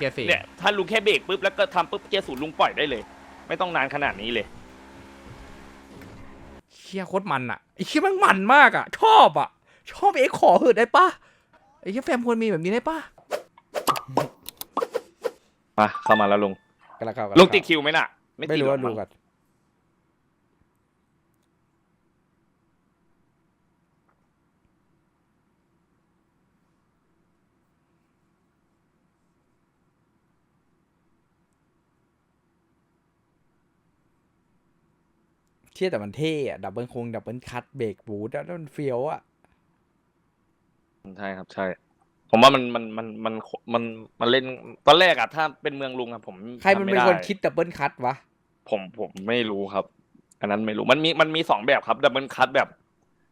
เกียร์สี่ เนี่ยถ้าลุงแค่เบรกปุ๊บแล้วก็ทำปุ๊บเกียร์ศูนย์ลุงปล่อยได้เลย ไม่ต้องนานขนาดนี้เลย เชี่ยโคตรมันอะไอ้เชี่ยแมันมันมากอะ ชอบอะ ชอบเอ็กขอเหิดได้ปะไอ้เชี่ยแฟมควรมีแบบนี้ได้ปะมาเข้ามาแล้วลุงกำลังเข้าลุงติดคิวไหมน่ะไม่ติดรู้หว่าอกดูมั้งก่อน ชี่ยแต่มันเท่อะดับเบิลคงดับเบิลคัตเบรกบูทแล้วมันเฟี้ยวอะใช่ครับใช่ ผมว่ามันมันมันมันมันมันเล่นตอนแรกอะถ้าเป็นเมืองลุงอะผมใครมันทำเป็นไได้คนคิดดับเบิลคัตวะผมผมไม่รู้ครับ อันนั้นไม่รู้มันมีมันมีสองแบบครับดับเบิลคัทแบบ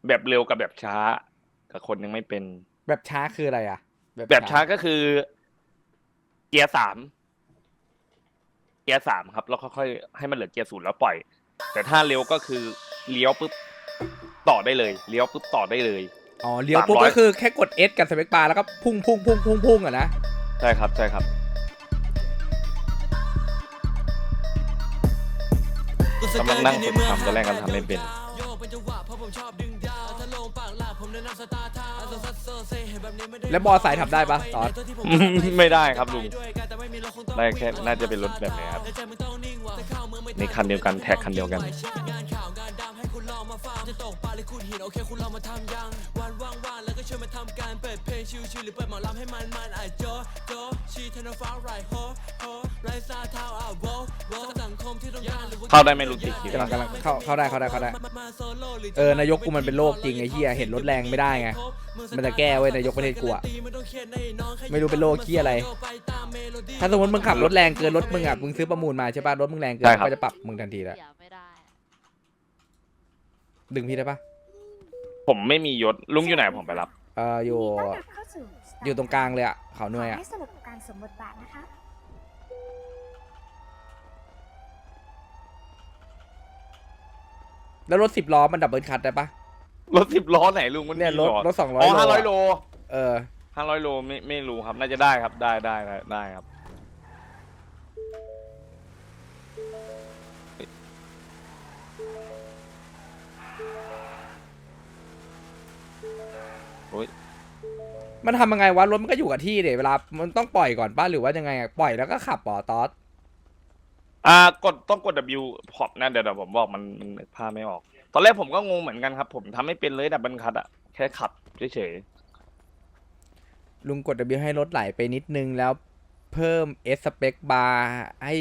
แบบเร็วกับแบบช้ากับคนยังไม่เป็น แบบช้าคืออะไรอะแบบช้าก็คือ เกียร์สามเกียร์สามครับ แล้วค่อยๆให้มันเหลือเกียร์ศูนย์แล้วปล่อย แต่ถ้าเร็วก็คือเลี้ยวปุ๊บต่อได้เลย เลี้ยวปุ๊บต่อได้เลย อ๋อเลี้ยวปุ๊บ300 ก็คือแค่กด S กับสเปคบาร์แล้วก็พุ่งพุ่งพุ่งพุ่งพุ่งอะนะ ใช่ครับใช่ครับ กำลังนั่งฝึกทำตอนแรกกันทำไม่เป็น แล้วบอสายทำได้ปะตอน ไม่ได้ครับลุงได้แค่น่าจะเป็นรถแบบนี้ครับ นี่คันเดียวกันแท็กคันเดียวกัน เข้าได้ไหม่รู้ติดคิวกำลังกำลังเข้าเข้าได้เข้าได้เข้าได้เออนายกกูมันเป็นโรคจริงไอ้เหี้ยเห็นรถแรงไม่ได้ไง มันจะแก้เว้ยนายกประเทศกูอะไม่รู้เป็นโรคขี้อะไรถ้าสมมติมึงขับรถแรงเกินรถมึงอะมึงซื้อประมูลมาใช่ป่ะรถมึงแรงเกินเขาก็จะปรับมึงทันทีแล้วเสียไม่ได้อะดึงพี่ได้ปะผมไม่มียศลุงอยู่ไหนผมไปรับเอออยู่ ต้อนรับเข้าสู่อยู่ตรงกลางเลยอะเขาหน่วยขอะให้สนุกกับการสวมบทบาทนะคะ แล้วรถสิบล้อมันดับเบิลคัทได้ปะ รถสิบล้อไหนลุงมันเนี่ยมีรถหอรถสองร้อยอ๋อโลห้าร้อยอะ โลเออห้าร้อยโลไม่ไม่รู้ครับน่าจะได้ครับได้ได้ได้ได้ครับ มันทำยังไงวะรถมันก็อยู่กับที่เดี๋ยเวลา มันต้องปล่อยก่อนป้ะหรือว่ายังไงอะปล่อยแล้วก็ขับปอตอสอ่ากดต้องกด W พอปนะเดี๋ยวเดี๋ยวผมบอกมันมันนึกภาพไม่ออก ตอนแรกผมก็งงเหมือนกันครับ ผมทำไม่เป็นเลยดับเบิลคัทอะแค่ขับเฉยลุงกด W ให้รถไหลไปนิดนึงแล้วเพิ่ม S spec bar ให้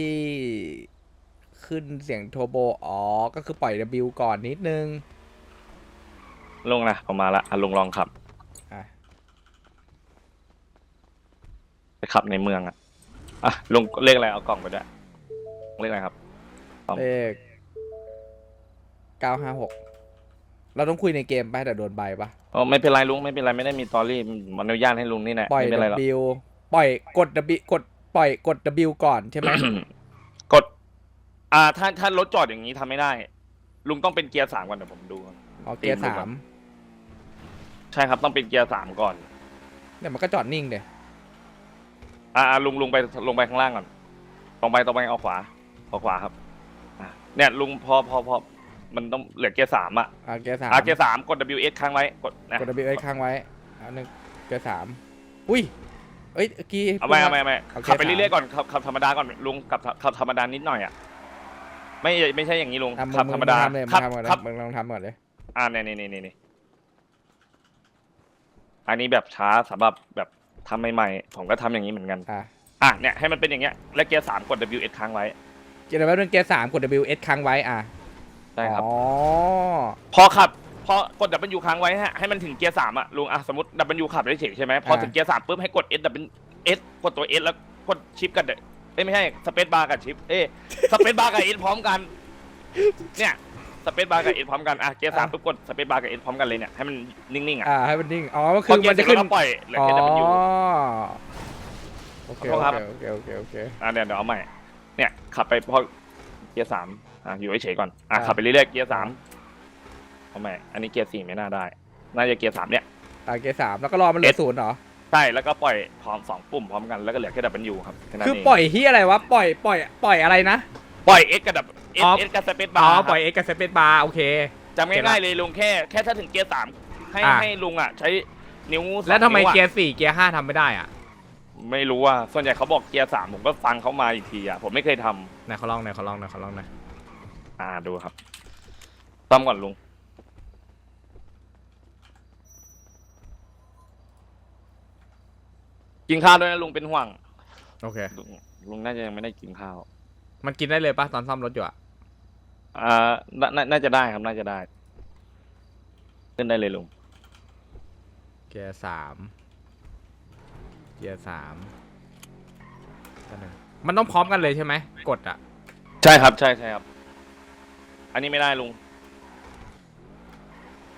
ขึ้นเสียงโทโบอ๋อก็คือปล่อย W ก่อนนิดนึง ๆลงนะผมมาละอะลงลองขับ อะ ไป ขับในเมืองอะอะลงเลขอะไรเอากล่องไปด้วยเลขอะไรครับ เลขเก้าห้าหกเราต้องคุยในเกมไปแต่โดนใบปะอ๋อไม่เป็นไรลุงไม่เป็นไรไม่ได้มีตอรี่มันอนุญาตให้ลุงนี่แหละปล่อยไม่เป็นไรหรอก W ปล่อยกด W กดปล่อยกด W ก่อนใช่ไหมกด อ่า ถ้าถ้ารถจอดอย่างนี้ทำไม่ได้ ลุงต้องเป็นเกียร์สามก่อนเดี๋ยวผมดูก่อนอ๋อเกียร์ตีมดูสาก่อมนใช่ครับต้องเป็นเกียร์สามก่อนเดี๋ยวมันก็จอดนิ่งเดี๋ย อ่าอ่าลุงลุงไปลงไปข้างล่างก่อนตรงไปตรงไปเอาขวาเอาขวาครับอ่าเนี่ยลุงพอพอพอมันต้องเหลือเกียร์สามอะอะเกียร์สามอ่าเกียร์สามกด W S ค้างไว้กดนะกด W ไว้ค้างไว้อันนึงเกียร์สามอุ้ยเอ้ยเมื่อกี้เอาไม่เอาไม่เอาไม่เอาเกีขัยบร์ไปสามเรื่อยๆก่อนขับขับธรรมดาก่อนลุงขับขับธรรมดานิดหน่อยอะไม่ไม่ใช่อย่างนี้ลุงอะมึงขับมึงธรรมดาทำเลยมึงขับทำก่อนเลยขับมึงลองทำก่อนเลยอ่าเนี่ยนี่นี่นี่อันนี้แบบช้าสำหรับแบบ ทำใหม่ๆผมก็ทำอย่างนี้เหมือนกันอะอะเนี่ยให้มันเป็นอย่างเงี้ยแล้วเกียร์สามกด W S ค้างไว้เกียร์แป๊บนึงเกียร์สามกด W S ค้างไว้อะใช่ครับอ๋อพอขับพอกด W ค้างไว้ฮะให้มันถึงเกียร์สามอะลุงอะสมมติ W ขับได้เฉยใช่ไหมพอถึงเกียร์สามปุ๊บให้กด S W S กดตัว S แล้วกดชิปกันเอ้ยไม่ใช่สเปซบาร์กับชิปเอ้ยสเปซบาร์กับ S พร้อมกันเนี่ยสเปซบาร์กับ S พร้อมกัน อะ เกียร์สามปุ๊บกดสเปซบาร์กับ S พร้อมกันเลยเนี่ย ให้มันนิ่งๆ อะ อ่า ให้มันนิ่ง อ๋อก็พคืออเกียมันร์จะเสร็จขึ้นแล้วก็ปล่อยเหลืออ๋อแค่ W โอ เคขอโทษครับโอเคโอเคโอเคอะเดี๋ยวเดี๋ยวเอาใหม่ เนี่ยขับไปพอเกียร์สามอะอยู่เฉยๆก่อนอะอะขับไปเรื่อยๆเกียร์สามเอาใหม่อันนี้เกียร์สี่ไม่น่าได้ น่าจะเกียร์สามเนี่ยอ่าเกียร์สามแล้วก็รอมันเหลือ S ศูนย์เหรอใช่แล้วก็ปล่อยพร้อมสองปุ่มพร้อมกันแล้วก็เหลือแค่ดับเบิลยูครับแนั้นคือเงปล่อยที่อะไรวะปล่อยปล่อยปล่อยอะไรนะปล่อยเอ็กกับดับเออ๋อเอสกับสเปซอ๋บาอร์ปล่อยเอ็กกับเซเปบาร์โอเคจำง่ายๆเลยลุงแค่แค่ถ้าถึงเกียร์สามให้อะให้ลุงอะใช้นิ้วสองแล้วทำไมนิ้อะเกียร์สี่เกียร์ห้าทำไม่ได้อะ ไม่รู้ว่าส่วนใหญ่เขาบอกเกียร์สามผมก็ฟังเขามาอีกทีอะผมไม่เคยทำไหนเขาลองไหนเขาลองไหนเขาลองไหนอยอ่าดูครับซ่อมก่อนลุงกินข้าวด้วยนะลุงเป็นห่วงโอเค ลุงลุงน่าจะยังไม่ได้กินข้าวมันกินได้เลยปะตอนซ่อมรถอยู่อะอ่าน่าน่าน่าจะได้ครับน่าจะได้ ขึ้นได้เลยลุง เกียร์สาม เกียร์สามแป๊บนึงมันต้องพร้อมกันเลยใช่ไหมกดอะ ใช่ครับ ใช่ใช่ครับ อันนี้ไม่ได้ลุง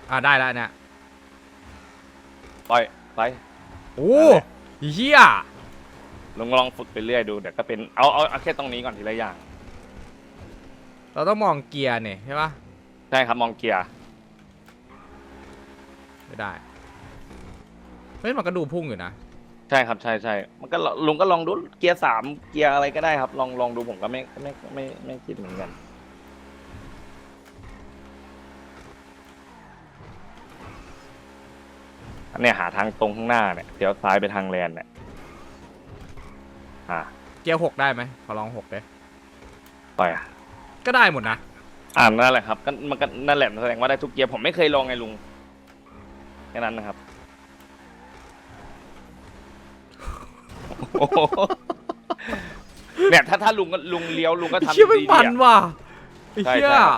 อ่าได้แล้วเนี่ยปล่อยไป โอ้เฮียลุงลองฝึกไปเรื่อยดู เดี๋ยวก็เป็น เอาเอาเอาแค่ตรงนี้ก่อนทีละอย่าง เราต้องมองเกียร์เนี่ยใช่ปะใช่ครับมองเกียร์ ไม่ได้ เฮ้ยมันก็ดูพุ่งอยู่นะ ใช่ครับใช่ใช่มันก็ลลุงก็ลองดูเกียร์สามเกียร์อะไรก็ได้ครับ ลองลองดูผมก็ไม่ไม่ไม่ไม่ไม่คิดเหมือนกัน อันเนี้ยหาทางตรงข้างหน้าเนี่ยเดี๋ยวซ้ายไปทางแลนเนี่ยอ่าเกียร์หกได้ไหมขอลองหกเลยปล่อยอะก็ได้หมดนะอ่านั่นแหละครับก็มันก็นั่นแหละแสดงว่าได้ทุกเกียร์ผมไม่เคยลองไงลุงแค่นั้นนะครับ โอ้โหเนี่ยถ้าถ้าลุงก็ลุงเลี้ยวลุงก็ทำเชี่ยไม่ดีมัๆนอะ ว่ะไอ้ใช่เชี่ยใช่ครับ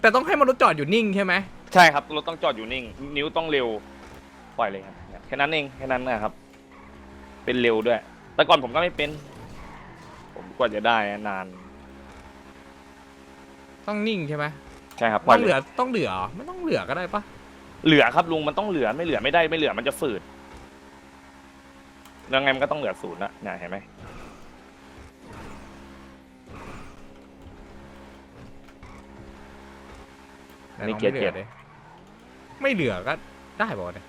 แต่ต้องให้มันรถจอดอยู่นิ่งใช่ไหมใช่ครับรถต้องจอดอยู่นิ่ง นิ้วต้องเร็วปล่อยเลยครับแค่นั้นเองแค่นั้นนะครับ เป็นเร็วด้วย แต่ก่อนผมก็ไม่เป็น ผมกว่าจะได้อะนานต้องนิ่งใช่ไหมใช่ครับปล่ต้ออยงเลเหลืยอต้องเหลือไม่ต้องเหลือก็ได้ปะเหลือครับลุงมันต้องเหลือไม่เหลือไม่ได้ไม่เหลือมันจะฝืด ยังไงมันก็ต้องเหลือศูนย์นะเนี่ยเห็นไหมไหลองไม่เหลือดิไม่เหลือก็ได้บอกเลย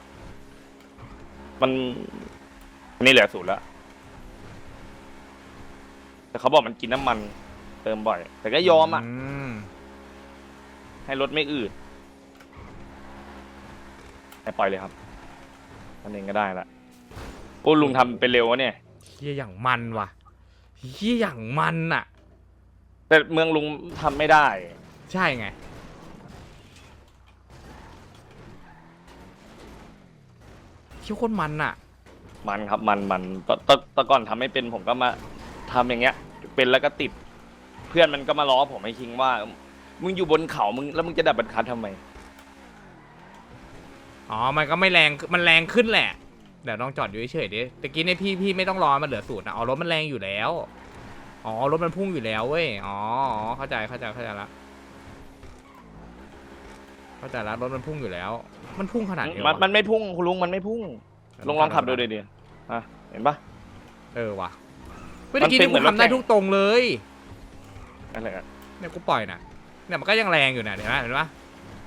มันอันนี่เหลือศูนย์แล้วแต่เขาบอกมันกินน้ำมันเติมบ่อย แต่ก็ยอมอะมให้รถไม่อืดให้ปล่อยเลยครับนั่นเองก็ได้ละ โอ้ลุงทำเป็นเร็ววะเนี่ย เฮียอย่างมันว่ะเฮียอย่างมันอะ แต่เมืองลุงทำไม่ได้ ใช่ไงเชี่ยโคตรมันอะ มันครับมันมันตตแตะก่อนทำไม่เป็นผมก็มาทำอย่างเงี้ย เป็นแล้วก็ติด เพื่อนมันก็มาล้อผมไอ้คิงว่า มึงอยู่บนเขามึงแล้วมึงจะดับบันคัดทำไม อ๋อ มันก็ไม่แรง มันแรงขึ้นแหละ เดี๋ยวลองจอดอยู่เฉยๆดิตะกี้เนี่ยพี่พี่ไม่ต้องรอมันเหลือสูตรนะอ๋อรถมันแรงอยู่แล้ว อ๋อรถมันพุ่งอยู่แล้วเว้ย อ๋ออ๋อเข้าใจเข้าใจเข้าใจละ เข้าใจละรถมันพุ่งอยู่แล้ว มันพุ่งขนาดนี้มันวะมันไม่พุ่งคุณลุงมันไม่พุ่งลองลองขับดูดิดิอะเห็นปะเออว่ะเฮ้ยมัตะนกี้เป็นนี่เหมืกูอนรถทำได้แข่งทุกตรงเลยอะไรอะเนี่ยกูปล่อยนะเนี่ยมันก็ยังแรงอยู่นะเห็นไหมเห็นปะ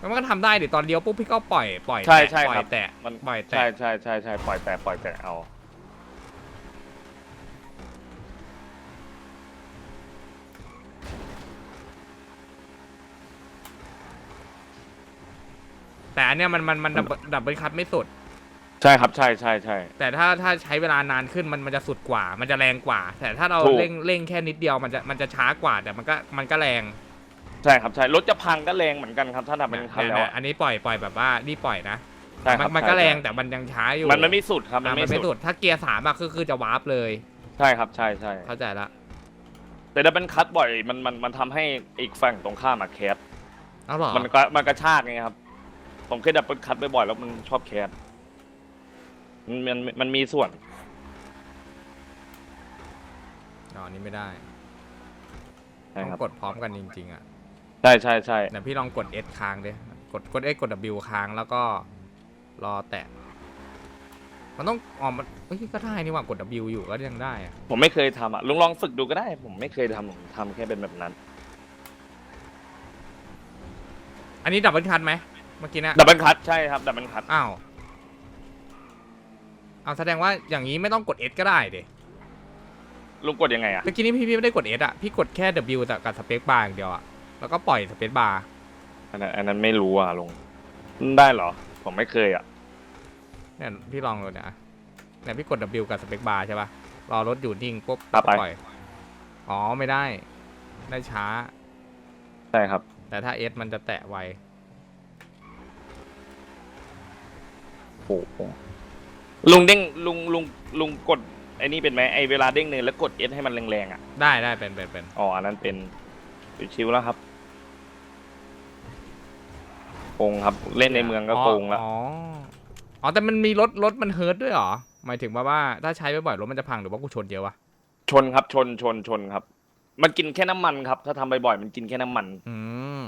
มันก็ทำได้ดิตอนเลี้ยวปุ๊บพี่ก็ปล่อยปล่อยใช่แตะใช่ปล่อครัยบ แตะมันปล่อยใช่แตะใช่ใช่ใช่ปล่อยแต่ปล่อยแต่เอา แต่อันเนี้ยมันมันมันดับดับเบิลคัทไม่สุด ใช่ครับใช่ใช่ใช่ แต่ถ้าถ้าใช้เวลานานขึ้นมันมันจะสุดกว่า มันจะแรงกว่า แต่ถ้าเราถูก เร่งเร่งแค่นิดเดียวมันจะมันจะช้ากว่า แต่มันก็มันก็แรง ใช่ครับใช่รถจะพังก็แรงเหมือนกันครับถ้าดับเป็นคันแล้วเนี่ยอะ อันนี้ปล่อยปล่อยแบบว่านี่ปล่อยนะใช่คมัรันบมันก็ใช่แรงใช่แต่มันยังช้าอยู่มันมันไม่สุดครับ มันอะไม่มันไม่สุสุดดถ้าเกียร์สามอะคือคือจะวาร์ปเลย ใช่ครับใช่ใช่เข้าใจละแต่ดับเบิลคัทบ่อยมันมันมันทำให้อีกฝั่งตรงข้ามอะแคสเอาเหรอมันก็มันกระชากไงครับ ผมเคยดับเบิลคัทบ่อยๆแล้วมันชอบแคสมันมันมันมีส่วน อ๋ออันนี่ไม่ได้ใช่ต้องครับกดพร้อมกันจริง ๆอะ ใช่ใช่ใช่เดี๋ยวพี่ลองกด S ค้างดิกดกด S กด W ค้างแล้วก็รอแตะ มันต้องอ๋อมันเฮ้ยก็ได้นี่หว่ากด W อยู่ก็ยังได้อะผมไม่เคยทำอะลุงลองฝึกดูก็ได้ ผมไม่เคยทำผมทำแค่เป็นแบบนั้นอันนี้ดับเบิลคัทไหมเมื่อกี้นะดับเบิลคัทใช่ครับดับเบิลคัทอ้าวเอาแสดงว่าอย่างนี้ไม่ต้องกด S ก็ได้เดลุงกดยังไงอะเมื่อกี้นี้พี่พี่ไม่ได้กด S อะพี่กดแค่ W แต่กับสเปคบาร์อย่างเดียวอะ แล้วก็ปล่อยสเปคบาร์อันนั้นอันนั้นไม่รู้อะลุงได้เหรอ ผมไม่เคยอะ เนี่ยพี่ลองดูเนี่ยเนี่ยพี่กด W กับสเปคบาร์ใช่ป่ะรอรถอยู่นิ่งปุ๊บครับไป ปล่อย อ๋อไม่ได้ ได้ช้า ใช่ครับ แต่ถ้า S มันจะแตะไว โอ้โหลุงเด้งลุงลุงลุงกดไอ้นี่เป็นไหมไอ้เวลาเด้งเนินแล้วกดเอสให้มันแรงๆอะ ได้ได้เป็นเป็นเป็นอ๋ออันนั้นเป็นชิวๆแล้วครับโก งครับ เล่นในเมืองก็โกงแล้วอ๋ออ๋อแต่มันมีรถรถมันเฮิร์ตด้วยเหรอหมายถึงว่าว่าถ้าใช้บ่อยๆรถมันจะพังหรือว่ากูชนเยอะวะชนครับชนชนชนครับ มันกินแค่น้ำมันครับ ถ้าทำบ่อยๆมันกินแค่น้ำมัน อืม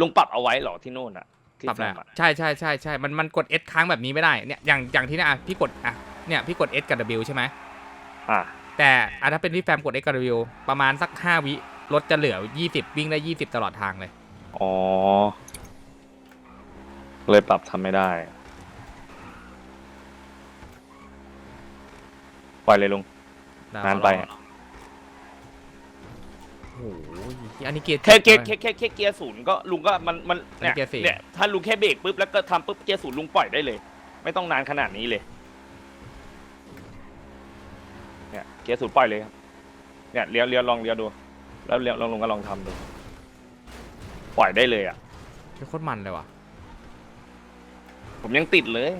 ลุงปรับเอาไว้เหรอที่โน่นอะที่ปรับแล้วฟมอะใช่ใช่ใช่ใช่มันมันกด S ค้างแบบนี้ไม่ได้เนี่ยอย่างอย่างที่เนี่ยอะพี่กดอะเนี่ยพี่กด S กับ W ใช่ไหมอ่าแต่อะถ้าเป็นที่แฟมกด X กับ W ประมาณสัก 5 วิ รถจะเหลือ20วิ่งได้20ตลอดทางเลย อ๋อ เลยปรับทำไม่ได้ ปล่อยเลยลุง นานไปอะ โอ้โหอันนี้เกียร์แค่เจ็ดแค่ด้วยแค่แค่แค่เกียร์ศูนย์ก็ลุงก็มันมันเนี่ยเกียร์สี่ เนี่ยถ้าลุงแค่เบรกปุ๊บแล้วก็ทำปุ๊บเกียร์ศูนย์ลุงปล่อยได้เลย ไม่ต้องนานขนาดนี้เลยเนี่ยเกียร์ศูนย์ปล่อยเลยครับเนี่ยเลี้ยวเลี้ยวลองเลี้ยวดู แล้วเลี้ยวลองลุงก็ลองทำดูปล่อยได้เลยอะโคตรมันเลยว่ะ ผมยังติดเลย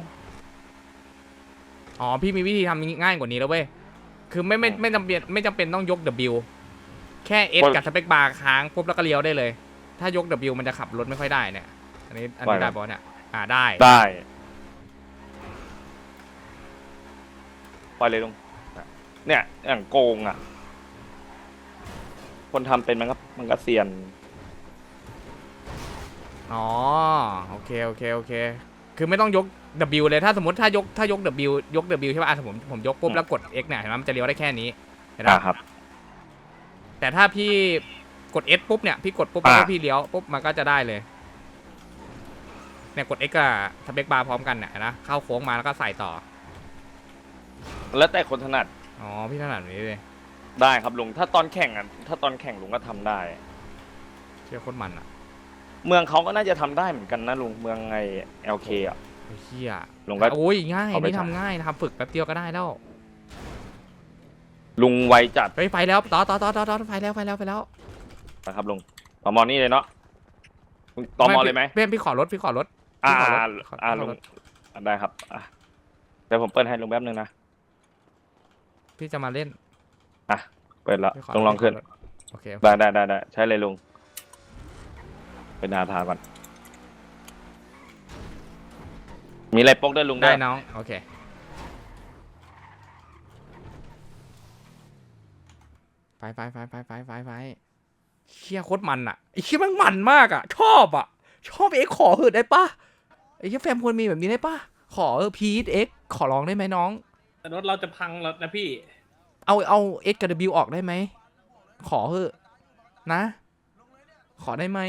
อ๋อ พี่มีวิธีทำง่ายกว่านี้แล้วเว้ย คือไม่ไม่อ๋อไม่จำเป็นไม่จำเป็นต้องยก W แค่ S กดกับสเปคบาร์ค้างปุ๊บแล้วก็เลี้ยวได้เลย ถ้ายก W มันจะขับรถไม่ค่อยได้เนี่ย อันนี้อันนี้ได้ได้ไหมบอลเนี่ย อ่าได้ ได้ปล่อยเลยลุงเนี่ยอย่างโกงอะ คนทำเป็นมันก็มันก็เซียน อ๋อโอเคโอเคโอเค คือไม่ต้องยก W เลยถ้าสมมติถ้ายกถ้ายก W ยก W ใช่ป่ะอะผมผมยกปุ๊บอืม แล้วกด X เนี่ยเห็นไหมมันจะเลี้ยวได้แค่นี้เห็นไหมอ่าครับ แต่ถ้าพี่กด S ปุ๊บเนี่ยพี่กดปุ๊บอ่าแล้วพี่เลี้ยวปุ๊บมันก็จะได้เลยเนี่ยกด X กับสเปคบาร์พร้อมกันเนี่ยเห็นนะเข้าโค้งมาแล้วก็ใส่ต่อแล้วแต่คนถนัดอ๋อพี่ถนัดแบบนี้เลย ได้ครับลุงถ้าตอนแข่งอะถ้าตอนแข่งลุงก็ทำได้ เชื่อโคตรมันอะเมืองเขาก็น่าจะทำได้เหมือนกันนะลุงเมืองไง LK อะ ไอ้เฮียลงก็โอ้ยง่ายเอาไป นี่ใช้ทำง่ายทำฝึกแป๊บเดียวก็ได้แล้วลุงไวจัดเฮ้ยไปแล้วต่อต่อต่อต่อต่อไปแล้วไปแล้วไปแล้วนะครับลุงตอมอนี่เลยเนาะลุงตอมอเลยไหมพี่พี่พี่ขอรถพี่ขอรถ อ่าพี่ขอรถอ่าขออ่าขอลุงรถอะได้ครับอะเดี๋ยวผมเปิดให้ลุงแป๊บนึงนะพี่จะมาเล่น อะ เปิดแล้วพี่ขลุงลองขึ้นพี่ขรถโอเคได้ได้ได้ได้ใช้เลยลุง เป็นหาทางก่อน มีอะไรปกด้วยลุงได้วยน้อง โอเค ไปไปไปไปไปไปไปเชี่ยโคตรมันอะไอ้เชี่ยมันมันมากอะ ชอบอะ ชอบเอ็กขอเหอะได้ปะไอ้เชี่ยแฟมควรมีแบบนี้ได้ปะขอเออพีทเอ็กขอร้องได้ไหมน้อง แต่รถเราจะพังแล้วนะพี่ เอาเอา X กับ W ออกได้ไหม ขอเถอะนะ ขอได้ไหม